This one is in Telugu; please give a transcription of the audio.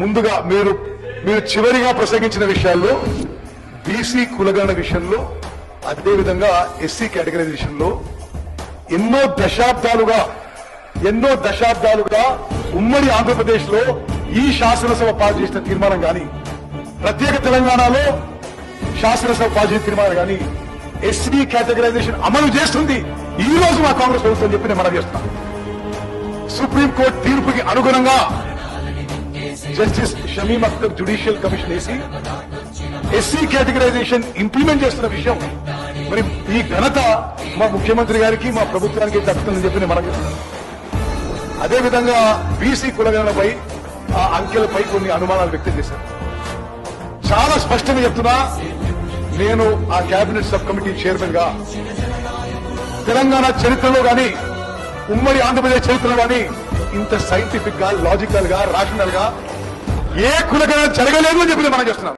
ముందుగా మీరు మీరు చివరిగా ప్రసంగించిన విషయాల్లో బీసీ కులగణ విషయంలో అదేవిధంగా ఎస్సీ కేటగిరీ విషయంలో ఎన్నో దశాబ్దాలుగా ఎన్నో దశాబ్దాలుగా ఉమ్మడి ఆంధ్రప్రదేశ్లో ఈ శాసనసభ పాస్ చేసిన తీర్మానం గాని ప్రత్యేక తెలంగాణలో శాసనసభ పాస్ చేసిన తీర్మానం గాని ఎస్సీ కేటగరైజేషన్ అమలు చేస్తుంది. ఈ రోజు మా కాంగ్రెస్ ప్రభుత్వం చెప్పి నేను మనం చేస్తున్నాను సుప్రీంకోర్టు తీర్పుకి అనుగుణంగా justice Shameem Akhtar judicial commission వేసి ఎస్సీ కేటగరైజేషన్ ఇంప్లిమెంట్ చేస్తున్న విషయం. మరి ఈ ఘనత మా ముఖ్యమంత్రి గారికి మా ప్రభుత్వానికి దక్కుతుందని చెప్పి నేను మనం అదేవిధంగా బీసీ కులగణనపై ఆ అంకెలపై కొన్ని అనుమానాలు వ్యక్తం చేశారు. చాలా స్పష్టంగా చెప్తున్నా నేను ఆ కేబినెట్ సబ్ కమిటీ చైర్మన్గా తెలంగాణ చరిత్రలో గాని ఉమ్మడి ఆంధ్రప్రదేశ్ చరిత్రలో గాని ఇంత సైంటిఫిక్గా లాజికల్గా రాషనల్గా ఏ కులకైనా జరగలేదు అని చెప్పి మనం చేస్తున్నాం